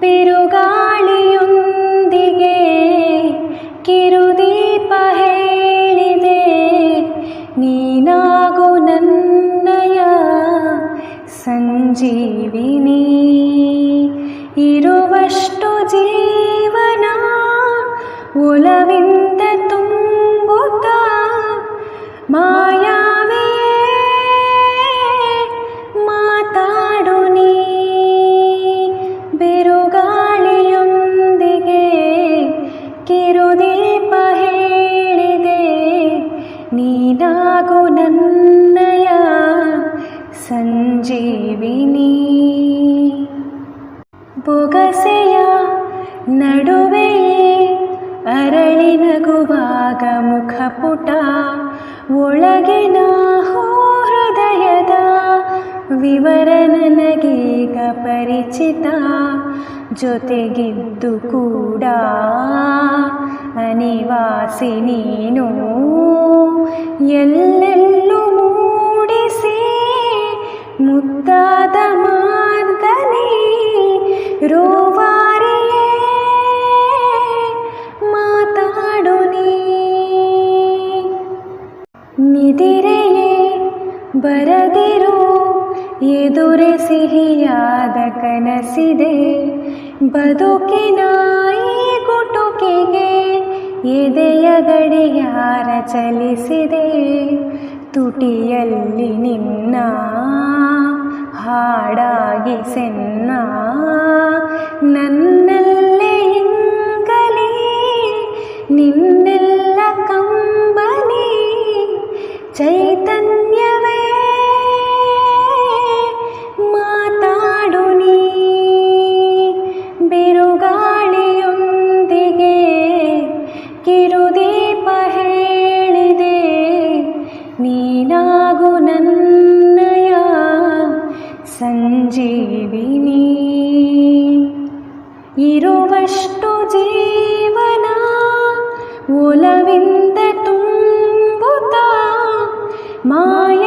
ಬಿರುಗಾಳಿಯೊಂದಿಗೆ ಕಿರುದೀಪ ಹೇಳಿದೆ ನೀನಾಗು ನನ್ನಯ ಸಂಜೀವಿನಿ. ಇರುವಷ್ಟು ಜೀವನ ಒಲವಿಂದ ತುಂಬುತ್ತ ಮಾಯಾವೇ ನೀನಾಗು ನನ್ನಯ ಸಂಜೀವಿನಿ. ಬೊಗಸೆಯ ನಡುವೆಯೇ ಅರಳಿ ನಗುವಾಗ ಮುಖಪುಟ ಒಳಗಿನ ಹೃದಯದ ವಿವರ ನನಗೀಗ ಪರಿಚಿತ, ಜೊತೆಗಿದ್ದು ಕೂಡ ಅನಿವಾಸಿ ನೀನು. ಎಲ್ಲೆಲ್ಲೂ ಮೂಡಿಸಿ ಮುದ್ದಾದ ಮಾರ್ಗನಿ ರೋವಾರಿಯೇ ಮಾತಾಡು ನಿದಿರೆಯೇ ಬರದಿರು ಎದುರೆ ಸಿಹಿಯಾದ ಕನಸಿದೆ ಬದುಕಿನ ಎದೆಯ ಗಡಿಯಾರ ಚಲಿಸಿದೆ. ತುಟಿಯಲ್ಲಿ ನಿನ್ನ ಹಾಡಾಗಿ ಸೆನ್ನ. ನನ್ನಲ್ಲೇ ಇಂಗಲಿ ನಿನ್ನೆಲ್ಲ ಕಂಬಲಿ ಚೈತನ್ಯವೇ गुनन्नया सञ्जीविनी इरुवष्टु इरुजीवना वुलविन्दतुम्बुता माया